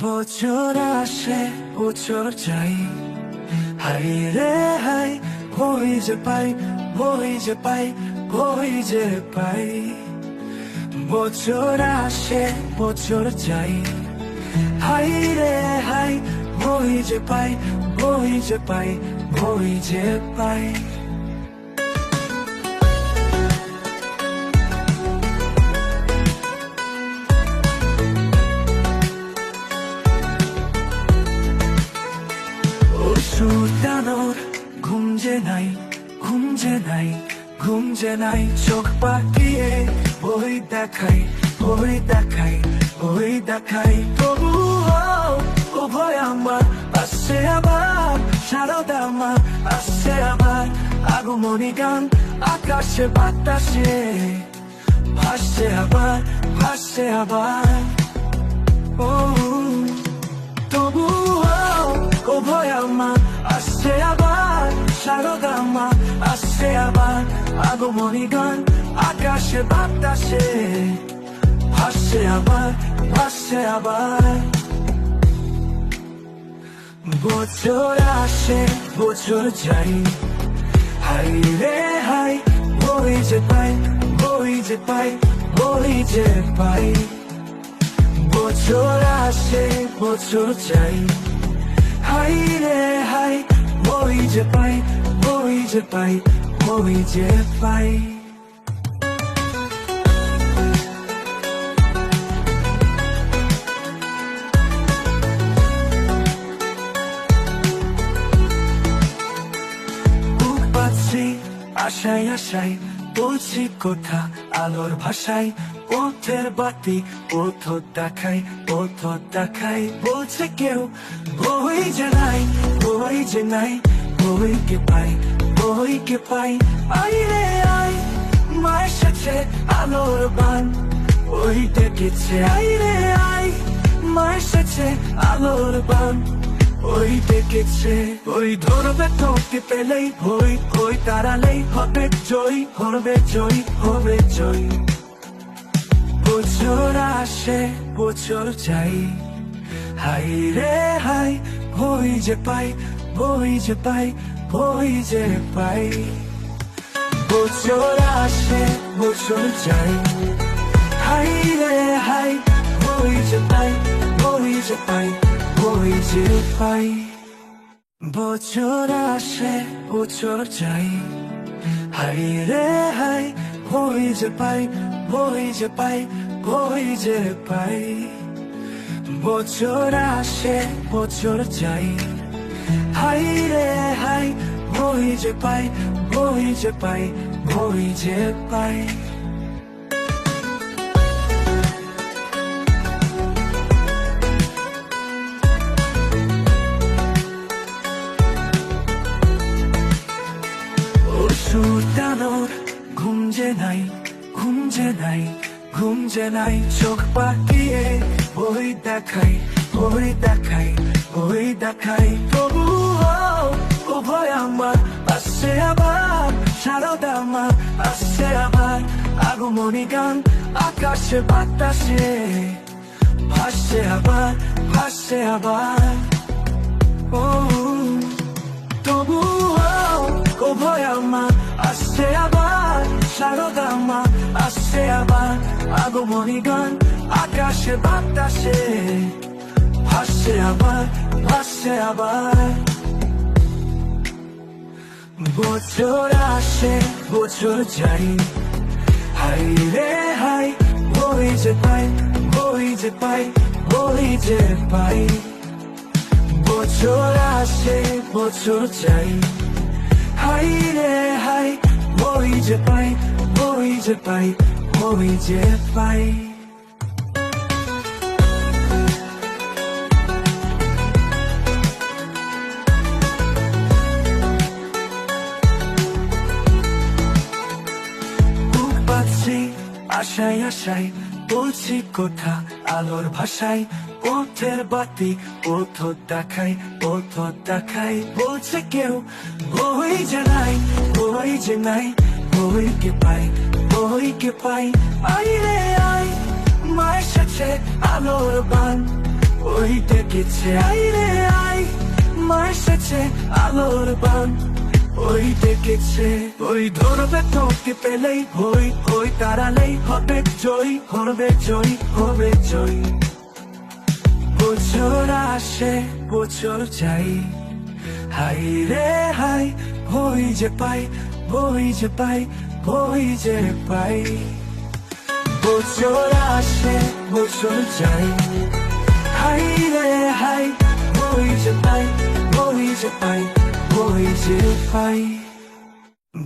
বছর আসে, বছর যাই। হাই রে হাই বই যে পাই, বই যে পাই, বই যে পাই। বছর আসে, বছর যাই। হাই রে হাই বই যে পাই, বই যে পাই, বই যে পাই। নাই, ঘুম যে নাই, চোখ পাকিয়ে বই দেখাই বই দেখাই বই দেখাই। তবু ও ভয় আমার, আসছে আবার সারদা আমার, আসছে আবার। আগমনী গান, আকাশে বাতাসে, ভাসছে আবার ভাসছে আবার। ও, তবু ও ভয় আমার, আসছে আবার, শারদা আমার আসছে আবার আগমনী গান, আকাশে বাতাসে ভাসছে আবার ভাসছে আবার। বছর আসে, বছর যাই। হাই রে হাই, বই যে পাই, বই যে পাই, বই যে পাই। বছর আসে, বছর যাই। হাই রে হাই, বই যে পাই, বই যে পাই বই যে পাই আশায় আশায়, বলছি কথা আলোর ভাষায়, পথের বাতি পথ দেখাই পথ দেখাই বলছে কেউ বই যে নাই, বই যে নাই, বইকে পাই বইকে পাই? আই রে আই মা এসেছে আলোর বান। ওই ডেকেছে আই রে আই মা এসেছে আলোর বান। ওই ডেকেছে ওই ধরবে তোকে পেলেই ভই ওই তারালেই হবে জয় হবে জয় হবে জয়। বছর আসে, বছর যাই। হাই রে হাই বই যে পাই বই যে পাই বই যে পাই, বছর আসে, বছর যাই হাই রে হাই, বই যে পাই, বই যে পাই, বই যে পাই। বছর আসে, বছর যাই হাই রে হাই, বই যে পাই, বই যে পাই, বই যে পাই। বছর আসে, বছর যাই হাই রে বই যে পাই বই যে পাই বই যে পাই। ঘুম যে নাই, ঘুম ঘুম নাই, চোখ পাকিয়ে বই দেখাই বই দেখাই বই দেখাই। তবু ও ভয় আমার আসছে আবার সারদা আমার, আসছে আবার, আগমনী গান, আকাশে বাতাসে, ভাসছে আবার ভাসছে আবার। ও তবু ও ভয় আমার আসছে আবার সারদা আমার, আসছে আবার, আগমনী গান, আকাশে বাতাসে, ভাসছে আবার ভাসছে আবার। বছর আসে, বছর যাই হাই রে হাই বই যে পাই, বই যে পাই, বই যে পাই। বছর আসে, বছর যাই হাই রে হাই বই যে পাই, বই যে পাই, বই যে পাই। আশায় আশায় বলছি কথা আলোর ভাষায়, পথের বাতি পথ দেখাই পথ দেখাই বলছে কেউ, বই যে নাই, বই যে নাই বইকে পাই বইকে পাই। আই রে আই মা এসেছে আলোর বান ওই ডেকেছে আই রে আই মা এসেছে আলোর বান। ওই ডেকেছে ওই ধরবে তোকে পেলেই হই হই তারালেই হবে জয় হবে জয় হবে জয়। বছর আসে, বছর যাই, হাই রে হাই হই যে পাই হই যে পাই হই যে পাই। বছর আসে, বছর যাই, হাই রে হাই হই যে পাই হই যে পাই। হই যে পাই,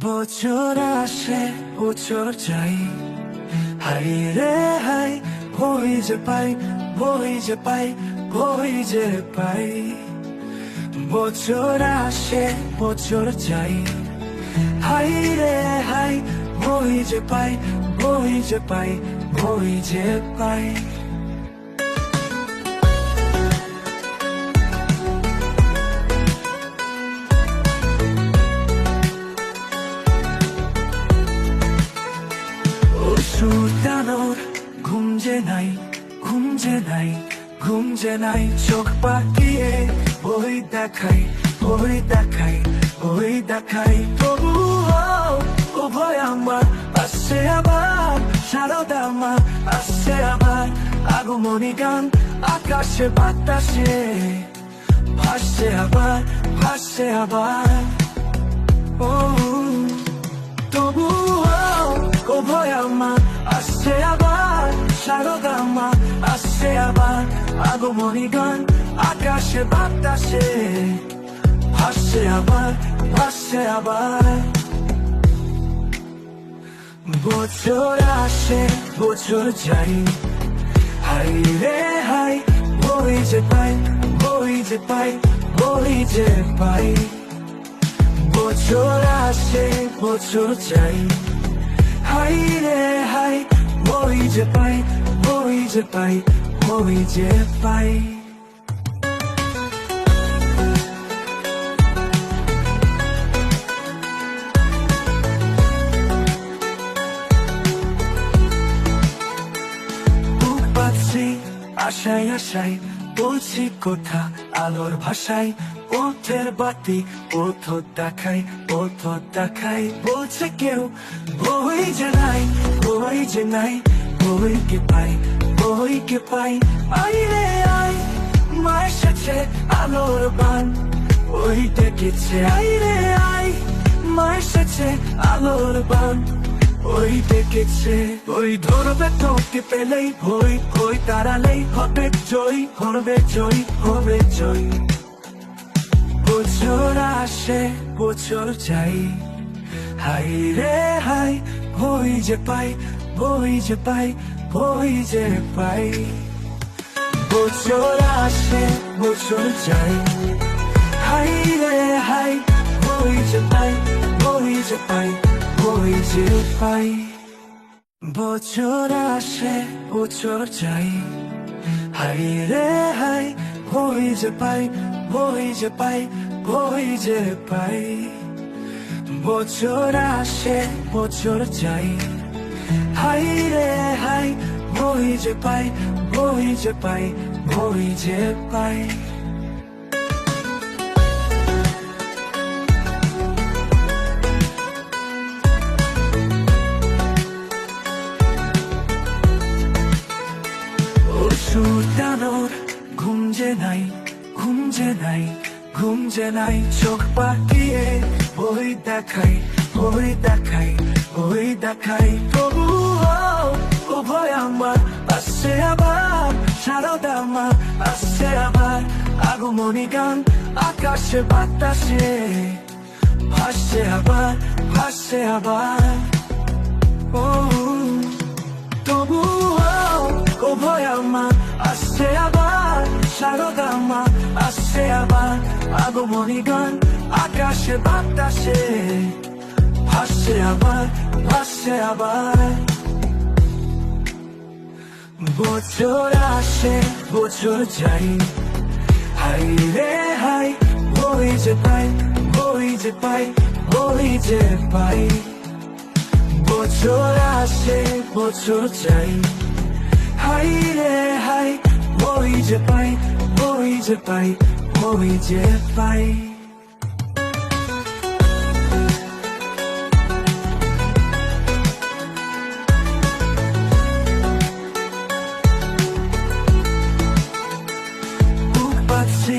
বছর আসে, বছর যাই। হাই রে হাই হই যে পাই হই যে পাই হই যে পাই। বছর আসে, বছর যাই। হাই রে হাই হই যে পাই হই যে পাই হই যে পাই। সুতানোর ঘুম যে নাই ঘুম যে নাই ঘুম যে নাই চোখ পাকিয়ে ওই দেখাই ওই দেখাই ওই দেখাই তবু ও ভয় আমার আসছে আবার সারদা আমার আসছে আবার আগমনী গান আকাশে বাতাসে ভাসছে আবার ভাসছে আবার ও তবু ও ভয় আমার আসছে আবার শারদা আমার আসছে আবার, আগমনী গান, আকাশে বাতাসে ভাসছে আবার ভাসছে আবার। বছর আসে, বছর যাই, হাই রে হাই হই যে পাই হই যে পাই হই যে পাই। বছর আসে, বছর যাই হাই রে হাই হই যে পাই হই যে পাই হই যে পাই। আশায় আশায় বলছি কথা আলোর ভাষায়, পথের বাতি, পথ দেখাই পথ দেখাই বলছে কেউ, বই যে নাই, বই যে নাই, বই কে পাই, বই কে পাই। আই রে আই মা এসেছে আলোর বান, ওই ডেকেছে। আই রে আই মা এসেছে আলোর বান। ওই ডেকেছে ওই ধরবে তোকে পেলেই তারালেই হবে জয় হবে জয় হবে জয়। বছর আসে, বছর যাই। হাই রে হাই হই যে পাই হই যে পাই হই যে পাই। বছর আসে, বছর যাই। হাই রে হাই হই যে পাই হই যে পাই। হই যে পাই। বছর আসে, বছর যাই। হাই রে হাই হই যে পাই হই যে পাই হই যে পাই। বছর আসে, বছর যাই। হাই রে হাই হই যে পাই হই যে পাই হই যে পাই। নাই চোখ পাকিয়ে ওই দেখাই ওই দেখাই ওই দেখাই। তবু ও ভয় আমার, আসছে আবার, সারদা আমার, আসছে আবার। আগমনী গান, আকাশে বাতাসে, ভাসছে আবার ভাসছে আবার। ও, তবু ও ভয় আমার, আসছে আবার। শারদা আমার আসছে আবার আগমনী গান আকাশে বাতাসে ভাসছে আবার ভাসছে আবার বছর আসে বছর যাই হাই রে হাই হই যে পাই হই যে পাই হই যে পাই বছর আসে বছর যাই হাই রে হাই হই যে পাই যে পাই বই যে পাই বাজছে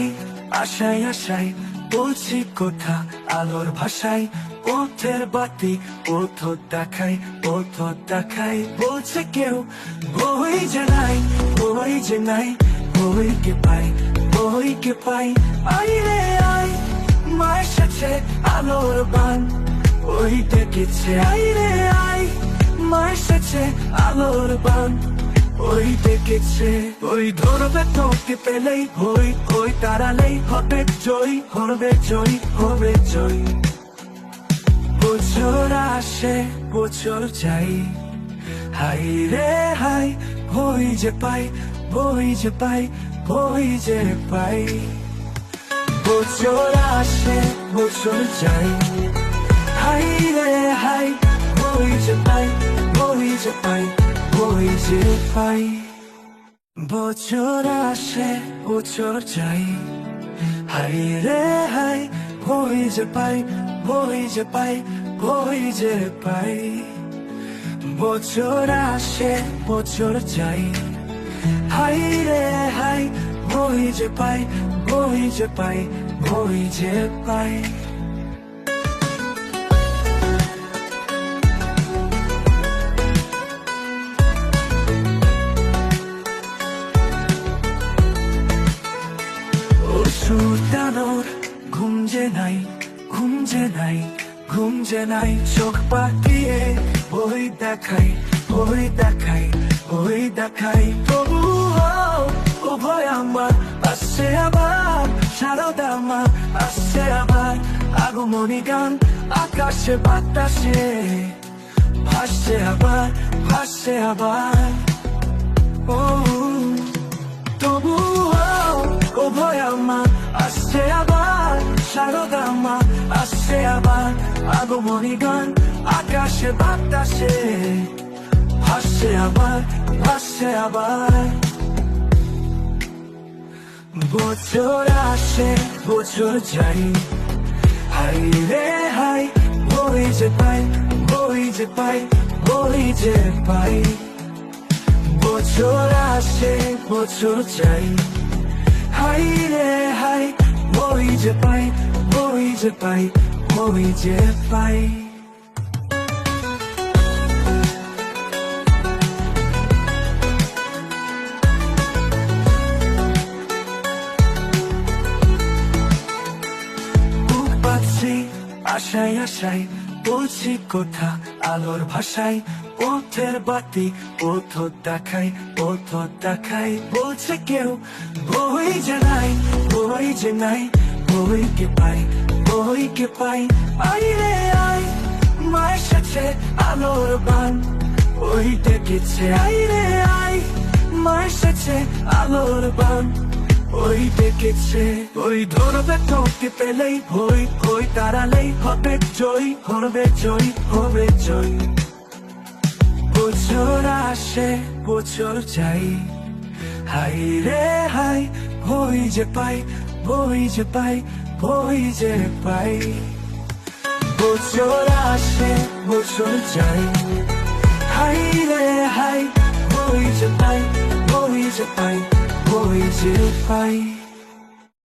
আশায় বলছি কথা আলোর ভাষায় পথের বাতি পথ দেখাই পথ দেখাই বলছে কেউ বই যে নাই বই যে নাই বই কে পাই বই কে পাই আই রে আই মা এসেছে আলোর বান ওই ডেকেছে আই রে আই মা এসেছে আলোর বান ওই ডেকেছে ওই ধরবে তোকে পেলেই হই ওই তারালেই হবে জয় হবে জয় হবে জয় বছর আসে বছর যাই হাই রে হাই হই যে পাই বই যে পাই বই যে পাই। বছর আসে, বছর যাই হাই রে হাই বই যে পাই বই যে পাই বই যে পাই। বছর আসে, বছর যাই হাই রে হাই বই যে পাই বই যে পাই বই যে পাই। বছর আসে, বছর যাই। হাই রে হাই, বই যে পাই, বই যে পাই, বই যে পাই। সুতানোর ঘুম যে নাই, ঘুম যে নাই, ঘুম যে নাই, চোখ পাকিয়ে বই দেখাই বই দেখাই বই দেখাই। তবু ও ভয় আমার, আসছে আবার, শারদা আমার, আসছে আবার। আগমনী গান, আকাশে বাতাসে, ভাসছে আবার ভাসছে আবার। ও তবু ও ভয় আমার, আসছে আবার, শারদা আমার, আসছে আবার। আগমনী গান আকাশে, বাতাসে, ভাসছে আবার ভাসছে আবার। বছর আসে, বছর যাই। হাই রে হাই, বই যে পাই, বই যে পাই, বই যে পাই। বছর আসে, বছর যাই। হাই রে হাই, বই যে পাই, বই যে পাই, বই যে পাই। আশায় আশায় বলছি কথা আলোর ভাষায়, পথের বাতি পথ দেখাই পথ দেখায়। বলছে কেউ, বই যে নাই, বই যে নাই, বই কে পাই, বই কে পাই। আই রে আই মা এসেছে আলোর বান ওই ডেকেছে। আই রে আই মা এসেছে আলোর বান। ওই ডেকেছে ওই ধরবে তোকে পেলেই হই ওই তারালেই হবে জয় হবে জয় হবে জয়। বছর আসে, বছর যাই হাই রে হাই হই যে পাই বই যে পাই বই যে পাই। বছর আসে, বছর যাই হাই রে হাই বই যে পাই বই যে পাই। বই যে পাই